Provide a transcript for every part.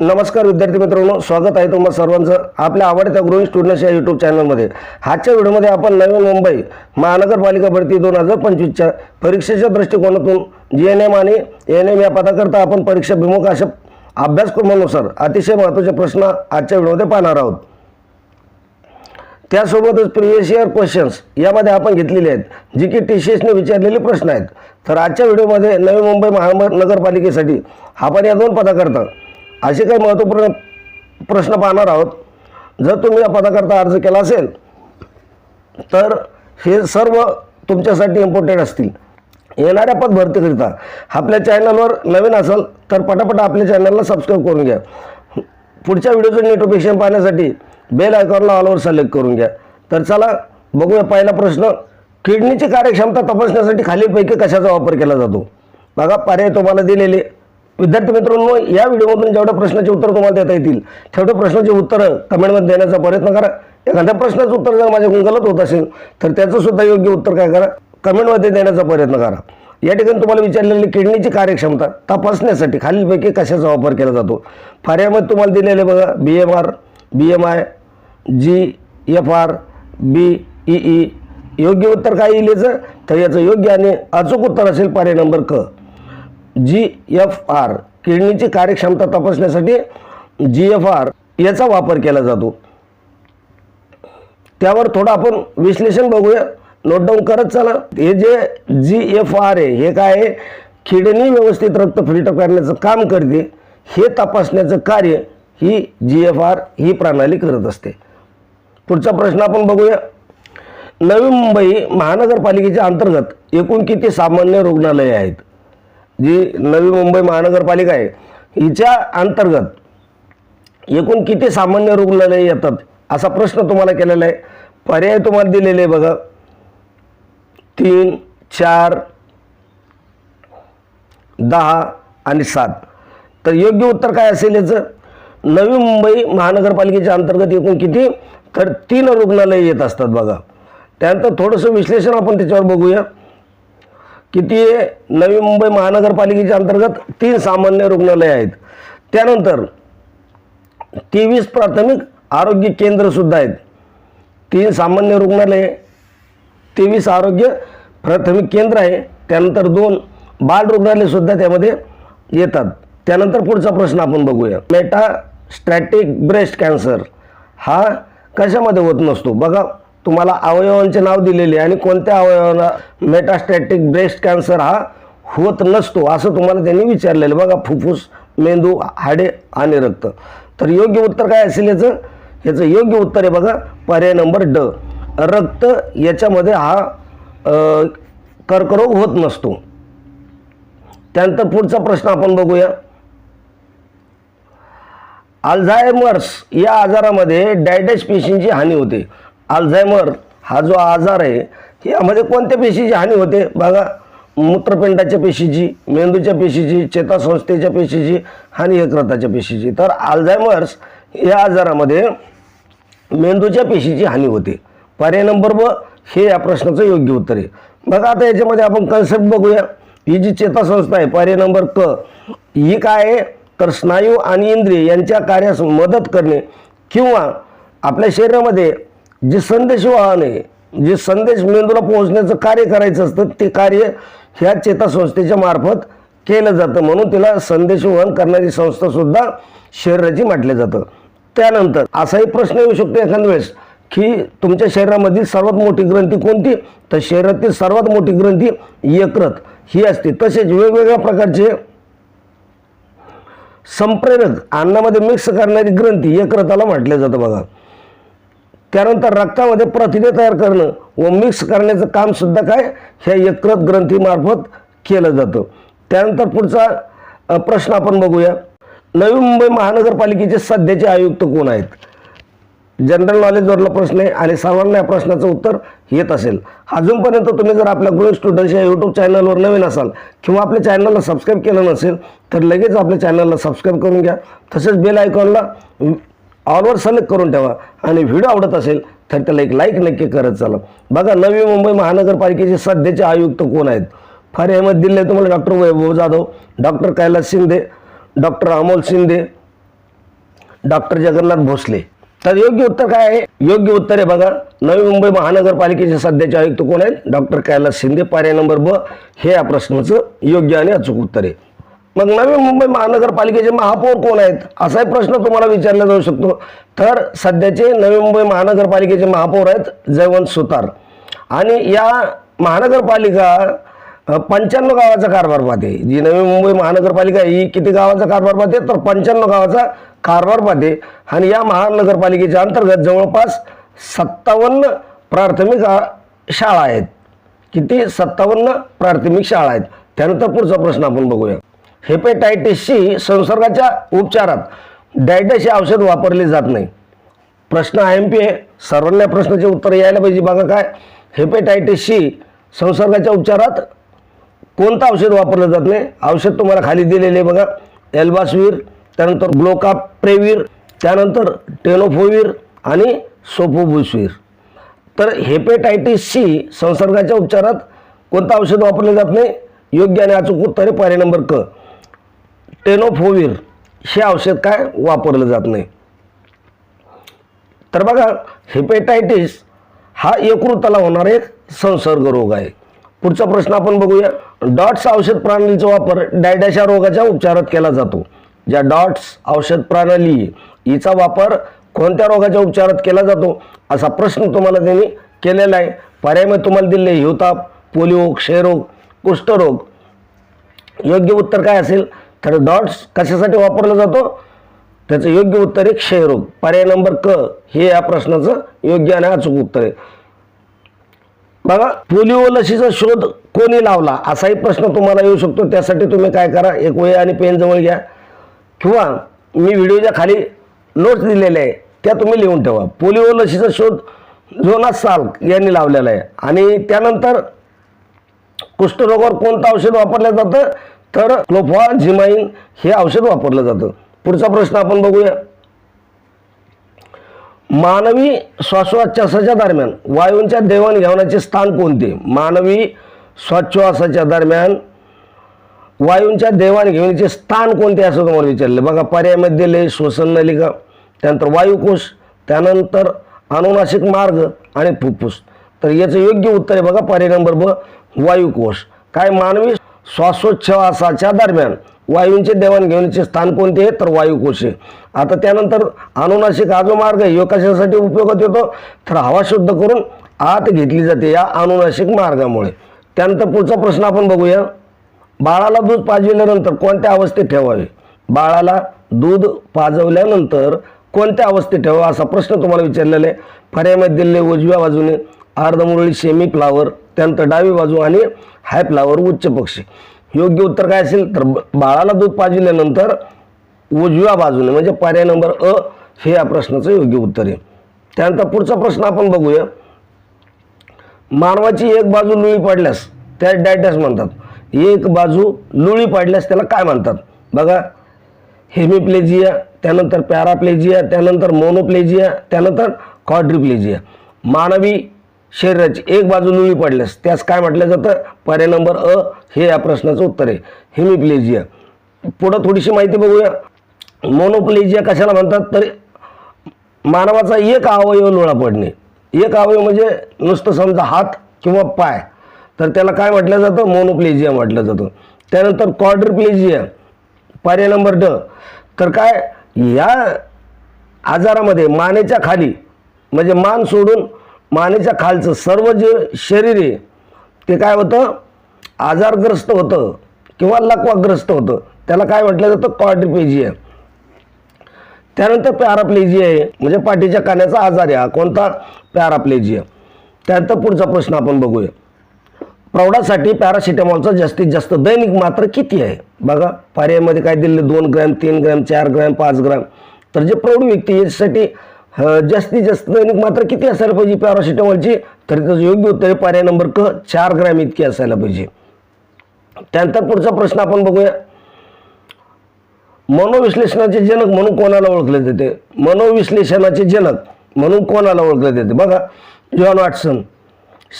नमस्कार विद्यार्थी मित्रांनो स्वागत आहे तुम्हाला सर्वांचं आपल्या आवडत्या ग्रोईंग स्टुडंट्स या यूट्यूब चॅनलमध्ये आजच्या व्हिडिओमध्ये आपण नवी मुंबई महानगरपालिका भरती दोन हजार पंचवीसच्या परीक्षेच्या दृष्टिकोनातून जी एन एम आणि एन एम या पदाकरता आपण परीक्षा भिमुख अशा अभ्यासक्रमानुसार अतिशय महत्त्वाचे प्रश्न आजच्या व्हिडिओमध्ये पाहणार आहोत. त्यासोबतच प्रिवियस इयर क्वेश्चन्स यामध्ये आपण घेतलेले आहेत जी की टी सी एसने विचारलेले प्रश्न आहेत. तर आजच्या व्हिडिओमध्ये नवी मुंबई महानगरपालिकेसाठी आपण या दोन पदाकरता असे काही महत्त्वपूर्ण प्रश्न पाहणार आहोत. जर तुम्ही या पदाकरता अर्ज केला असेल तर हे सर्व तुमच्यासाठी इम्पॉर्टंट असतील. येणाऱ्या पद भरतीकरिता आपल्या चॅनलवर नवीन असाल तर पटापट आपल्या चॅनलला सबस्क्राईब करून घ्या. पुढच्या व्हिडिओचं नोटिफिकेशन पाहण्यासाठी बेल आयकॉनला ऑलवर सिलेक्ट करून घ्या. तर चला बघूया पहिला प्रश्न. किडनीची कार्यक्षमता तपासण्यासाठी खालीलपैकी कशाचा वापर केला जातो? बघा पर्याय तुम्हाला दिलेले. विद्यार्थी मित्रांनो या व्हिडिओमधून जेवढ्या प्रश्नाचे उत्तर तुम्हाला देता येतील तेवढ्या प्रश्नाचे उत्तरं कमेंटमध्ये देण्याचा प्रयत्न करा. एखाद्या प्रश्नाचं उत्तर जर माझ्याकडून गलत होत असेल तर त्याचं सुद्धा योग्य उत्तर काय करा? कमेंटमध्ये देण्याचा प्रयत्न करा. या ठिकाणी तुम्हाला विचारलेली किडनीची कार्यक्षमता तपासण्यासाठी खालीलपैकी कशाचा वापर केला जातो? पर्यायामध्ये तुम्हाला दिलेले बघा B M R B M I G F R B E E योग्य उत्तर काय येईल याचं? तर याचं योग्य आणि अचूक उत्तर असेल पर्याय नंबर क. जी एफ आर किडनीची कार्यक्षमता तपासण्यासाठी जी एफ आर याचा वापर केला जातो. त्यावर थोडं आपण विश्लेषण बघूया. नोट डाऊन करत चला. हे जे जी एफ आर आहे हे काय आहे? किडनी व्यवस्थित रक्त फिल्टर करण्याचं काम करते. हे तपासण्याचं कार्य ही जी एफ आर ही प्रणाली करत असते. पुढचा प्रश्न आपण बघूया. नवी मुंबई महानगरपालिकेच्या अंतर्गत एकूण किती सामान्य रुग्णालये आहेत? जी नवी मुंबई महानगरपालिका आहे हिच्या अंतर्गत एकूण किती सामान्य रुग्णालय येतात असा प्रश्न तुम्हाला केलेला आहे. पर्याय तुम्हाला दिलेले आहे बघा. तीन चार दहा आणि सात. तर योग्य उत्तर काय असेल याचं? नवी मुंबई महानगरपालिकेच्या अंतर्गत एकूण किती? तर तीन रुग्णालय येत असतात बघा. त्यानंतर थोडंसं विश्लेषण आपण त्याच्यावर बघूया. की ती नवी मुंबई महानगरपालिकेच्या अंतर्गत तीन सामान्य रुग्णालय आहेत. त्यानंतर तेवीस प्राथमिक आरोग्य केंद्रसुद्धा आहेत. तीन सामान्य रुग्णालये तेवीस आरोग्य प्राथमिक केंद्र आहे. त्यानंतर दोन बाल रुग्णालयसुद्धा त्यामध्ये येतात. त्यानंतर पुढचा प्रश्न आपण बघूया. मेटास्टॅटिक ब्रेस्ट कॅन्सर हा कशामध्ये होत नसतो? बघा तुम्हाला अवयवांचे नाव दिलेले आणि कोणत्या अवयवाला मेटास्टॅटिक ब्रेस्ट कॅन्सर हा होत नसतो असं तुम्हाला त्यांनी विचारलेलं बघा फुफ्फुस मेंदू हाडे आणि रक्त. तर योग्य उत्तर काय असेल याचं? याचं योग्य उत्तर आहे बघा पर्याय नंबर ड. रक्त याच्यामध्ये हा कर्करोग होत नसतो. त्यानंतर पुढचा प्रश्न आपण बघूया. अल्झायमर्स या आजारामध्ये डायडस पेशींची हानी होते. अल्झायमर हा जो आजार आहे यामध्ये कोणत्या पेशीची हानी होते? बघा मूत्रपिंडाच्या पेशीची मेंदूच्या पेशीची चेतासंस्थेच्या पेशीची आणि यकृताच्या पेशीची. तर आल्झायमर्स या आजारामध्ये मेंदूच्या पेशीची हानी होते. पर्याय नंबर ब हे या प्रश्नाचं योग्य उत्तर आहे. बघा आता याच्यामध्ये आपण कन्सेप्ट बघूया. ही जी चेतासंस्था आहे पर्याय नंबर क ही काय आहे? तर स्नायू आणि इंद्रिय यांच्या कार्यास मदत करणे किंवा आपल्या शरीरामध्ये जे संदेश वाहन आहे जे संदेश मेंदूला पोहोचण्याचं कार्य करायचं असतं ते कार्य ह्या चेतासंस्थेच्या मार्फत केलं जातं. म्हणून तिला संदेश वहन करणारी संस्थासुद्धा शरीराची म्हटलं जातं. त्यानंतर असाही प्रश्न येऊ शकतो एखाद्या वेळेस की तुमच्या शरीरामधील सर्वात मोठी ग्रंथी कोणती? तर शरीरातील सर्वात मोठी ग्रंथी यकृत ही असते. तसेच वेगवेगळ्या प्रकारचे संप्रेरक अन्नामध्ये मिक्स करणारी ग्रंथी यकृताला म्हटलं जातं बघा. त्यानंतर रक्तामध्ये प्रथिने तयार करणं व मिक्स करण्याचं कामसुद्धा काय? ह्या यकृत ग्रंथीमार्फत केलं जातं. त्यानंतर पुढचा प्रश्न आपण बघूया. नवी मुंबई महानगरपालिकेचे सध्याचे आयुक्त कोण आहेत? जनरल नॉलेजवरला प्रश्न आहे आणि सर्वांना या प्रश्नाचं उत्तर येत असेल. अजूनपर्यंत तुम्ही जर आपल्या ग्रोइंग स्टुडंट्स या यूट्यूब चॅनलवर नवीन असाल किंवा आपल्या चॅनलला सबस्क्राईब केलं नसेल तर लगेच आपल्या चॅनलला सबस्क्राईब करून घ्या. तसेच बेल आयकॉनला ऑलवर सलग करून ठेवा. आणि व्हिडिओ आवडत असेल तर त्याला एक लाईक नक्की करत चला. बघा नवी मुंबई महानगरपालिकेचे सध्याचे आयुक्त कोण आहेत? फार अहमद दिले तुम्हाला doctor Vaibhav Jadhav doctor Kailas Shinde doctor Amol Shinde doctor Jagannath Bhosale. तर योग्य उत्तर काय आहे? योग्य उत्तर आहे बघा नवी मुंबई महानगरपालिकेचे सध्याचे आयुक्त कोण आहेत? डॉक्टर कैलास शिंदे पर्याय नंबर ब हे या प्रश्नाचं योग्य आणि अचूक उत्तर आहे. मग नवी मुंबई महानगरपालिकेचे महापौर कोण आहेत? असाही प्रश्न तुम्हाला विचारला जाऊ शकतो. तर सध्याचे नवी मुंबई महानगरपालिकेचे महापौर आहेत जयवंत सुतार. आणि या महानगरपालिका पंच्याण्णव गावाचा कारभार पाहते. जी नवी मुंबई महानगरपालिका ही किती गावाचा कारभार पाहते? तर पंच्याण्णव गावाचा कारभार पाहते. आणि या महानगरपालिकेच्या अंतर्गत जवळपास सत्तावन्न प्राथमिक शाळा आहेत. किती? सत्तावन्न प्राथमिक शाळा आहेत. त्यानंतर पुढचा प्रश्न आपण बघूया. हेपेटायटिसशी संसर्गाच्या उपचारात डायटस हे औषध वापरले जात नाही. प्रश्न आय एम पी आहे. सर्वांना प्रश्नाचे उत्तर यायला पाहिजे. बघा काय? हेपेटायटिसशी संसर्गाच्या उपचारात कोणतं औषध वापरलं जात नाही? औषध तुम्हाला खाली दिलेले आहे बघा. एल्बासवीर त्यानंतर ग्लोकाप्रेवीर त्यानंतर टेनोफोवीर आणि सोफोबुसवीर. तर हेपेटायटिसची संसर्गाच्या उपचारात कोणतं औषध वापरलं जात नाही? योग्य आणि अचूक उत्तर आहे. पर्याय नंबर क. टेनोफोवीर हे औषध काय वापरलं जात नाही. तर बघा हेपेटायटिस हा यकृताला होणारा एक संसर्ग रोग आहे. पुढचा प्रश्न आपण बघूया. डॉट्स औषध प्रणालीचा वापर डायडॅशा रोगाच्या उपचारात केला जातो. ज्या डॉट्स औषध प्रणाली हिचा वापर कोणत्या रोगाच्या उपचारात केला जातो असा प्रश्न तुम्हाला त्यांनी केलेला आहे. पर्यायमध्ये तुम्हाला दिले हिवताप पोलिओ क्षयरोग कुष्ठरोग. योग्य उत्तर काय असेल? तर डॉट्स कशासाठी वापरला जातो? त्याचं योग्य उत्तर आहे क्षयरोग पर्याय नंबर क हे या प्रश्नाचं योग्य आणि अचूक उत्तर आहे. बघा पोलिओ लसीचा शोध कोणी लावला? असाही प्रश्न तुम्हाला येऊ शकतो. त्यासाठी तुम्ही काय करा? एक वय आणि पेन जवळ घ्या. किंवा मी व्हिडिओच्या खाली नोट्स दिलेल्या आहे. त्या तुम्ही लिहून ठेवा. पोलिओ लसीचा शोध जोनास साल्क यांनी लावलेला आहे. आणि त्यानंतर कुष्ठरोगावर कोणतं औषध वापरलं जातं? तर क्लोफॉझिमाइन हे औषध वापरलं जातं. पुढचा प्रश्न आपण बघूया. मानवी श्वासोच्छ्वासाच्या दरम्यान वायूंच्या देवाणघेवाणाचे स्थान कोणते? मानवी श्वासोच्छ्वासाच्या दरम्यान वायूंच्या देवाणघेवाणीचे स्थान कोणते असं तुम्हाला विचारले. बघा पर्यायमध्ये दिले श्वसन नलिका त्यानंतर वायुकोश त्यानंतर अनुनासिक मार्ग आणि फुफ्फुस. तर याचं योग्य उत्तर आहे बघा पर्याय नंबर ब वायुकोश. काय मानवी श्वासोच्छवासाच्या दरम्यान वायूंचे देवाणघेवाणीचे स्थान कोणते आहे? तर वायुकोश आहे. आता त्यानंतर अनुनाशिक हा जो मार्ग आहे. ह्यो कशासाठी उपयोगात येतो? तर हवा शुद्ध करून आत घेतली जाते या अनुनाशिक मार्गामुळे. त्यानंतर पुढचा प्रश्न आपण बघूया. बाळाला दूध पाजविल्यानंतर कोणत्या अवस्थेत ठेवावे? बाळाला दूध पाजवल्यानंतर कोणत्या अवस्थेत ठेवावं? असा प्रश्न तुम्हाला विचारलेला आहे. फऱ्यामध्ये दिलेले उजव्या बाजूने अर्धमुरळी सेमी फ्लावर त्यानंतर डावी बाजू आणि हाय फ्लावर उच्च पक्षी. योग्य उत्तर काय असेल? तर बाळाला दूध पाजविल्यानंतर उजव्या बाजूने म्हणजे पर्याय नंबर अ हे या प्रश्नाचं योग्य उत्तर आहे. त्यानंतर पुढचा प्रश्न आपण बघूया. मानवाची एक बाजू लुळी पडल्यास त्या डॅटॅस म्हणतात. एक बाजू लुळी पडल्यास त्याला काय म्हणतात? बघा हेमिप्लेजिया त्यानंतर पॅराप्लेजिया त्यानंतर मोनोप्लेजिया त्यानंतर क्वाड्रिप्लेजिया मानवी शरीराची एक बाजू लुळी पडल्यास त्यास काय म्हटलं जातं? पर्याय नंबर अ हे या प्रश्नाचं उत्तर आहे. हेमिप्लेजिया. पुढं थोडीशी माहिती बघूया. मोनोप्लेजिया कशाला म्हणतात? तर मानवाचा एक अवयव लोळा पडणे. एक अवयव म्हणजे नुसतं समजा हात किंवा पाय. तर त्याला काय म्हटलं जातं? मोनोप्लेजिया म्हटलं जातं. त्यानंतर क्वाड्रप्लेजिया. पर्याय नंबर ड. तर काय? या आजारामध्ये मानेच्या खाली म्हणजे मान सोडून मानेच्या खालचं सर्व जे शरीर आहे ते काय होतं? आजारग्रस्त होतं किंवा लकवाग्रस्त होतं. त्याला काय म्हटलं जातं? क्वाड्रिपेजिया त्यानंतर पॅराप्लेजिया आहे. म्हणजे पाठीच्या कानाचा आजार आहे हा. कोणता? पॅराप्लेजिया त्यानंतर पुढचा प्रश्न आपण बघूया. प्रौढासाठी पॅरासिटामॉलचा जास्तीत जास्त दैनिक मात्र किती आहे? बघा पर्यायमध्ये काय दिले दोन ग्रॅम तीन ग्रॅम चार ग्रॅम पाच ग्रॅम. तर जे प्रौढ व्यक्ती यासाठी याच्यासाठी जास्तीत जास्त दैनिक मात्र किती असायला पाहिजे? पॅरासिटामॉलची? तर त्याचं योग्य उत्तर आहे पर्याय नंबर क चार ग्रॅम इतकी असायला पाहिजे. त्यानंतर पुढचा प्रश्न आपण बघूया. मनोविश्लेषणाचे जनक म्हणून कोणाला ओळखले जाते? मनोविश्लेषणाचे जनक म्हणून कोणाला ओळखले जाते? बघा John Watson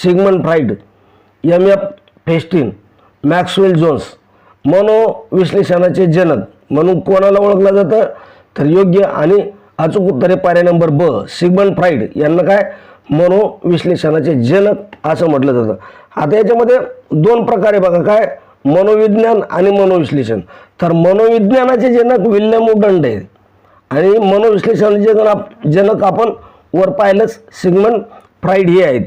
Sigmund Freud M F फेस्टिन Maxwell Jones. मनोविश्लेषणाचे जनक म्हणून कोणाला ओळखलं जातं? तर योग्य आणि अचूक उत्तरे पर्याय नंबर ब सिगमन फ्राईड यांना काय? मनोविश्लेषणाचे जनक असं म्हटलं जातं. आता याच्यामध्ये दोन प्रकारे बघा काय? मनोविज्ञान आणि मनोविश्लेषण. तर मनोविज्ञानाचे जनक विल्यम उडंड आहेत. आणि मनोविश्लेषणाचे जनक जनक आपण वर पाहिलंच सिगमन फ्राईड हे आहेत.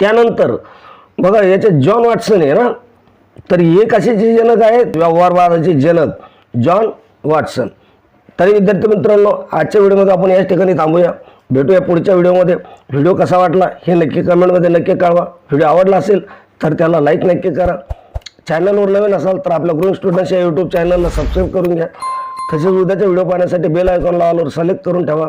त्यानंतर बघा याच्यात जॉन वॉटसन आहे ना? तर हे कशाचे जनक आहेत व्यवहारवादाचे जनक जॉन वॉटसन. तरी विद्यार्थी मित्रांनो आजच्या व्हिडिओमध्ये आपण याच ठिकाणी थांबूया. भेटूया पुढच्या व्हिडिओमध्ये. व्हिडिओ कसा वाटला हे नक्की कमेंटमध्ये नक्की कळवा. व्हिडिओ आवडला असेल तर त्याला लाईक नक्की करा. चॅनलवर नवीन असाल तर आपल्या ग्रुप स्टुडंट्स या यूट्यूब चॅनलला सबस्क्राईब करून घ्या. तसेच उद्याचे व्हिडिओ पाहण्यासाठी बेल आयकॉन लावल्यावर सिलेक्ट करून ठेवा.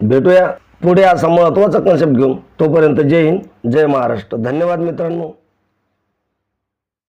भेटूया पुढे असा महत्त्वाचा कन्सेप्ट घेऊन. तोपर्यंत जय हिंद जय महाराष्ट्र. धन्यवाद मित्रांनो.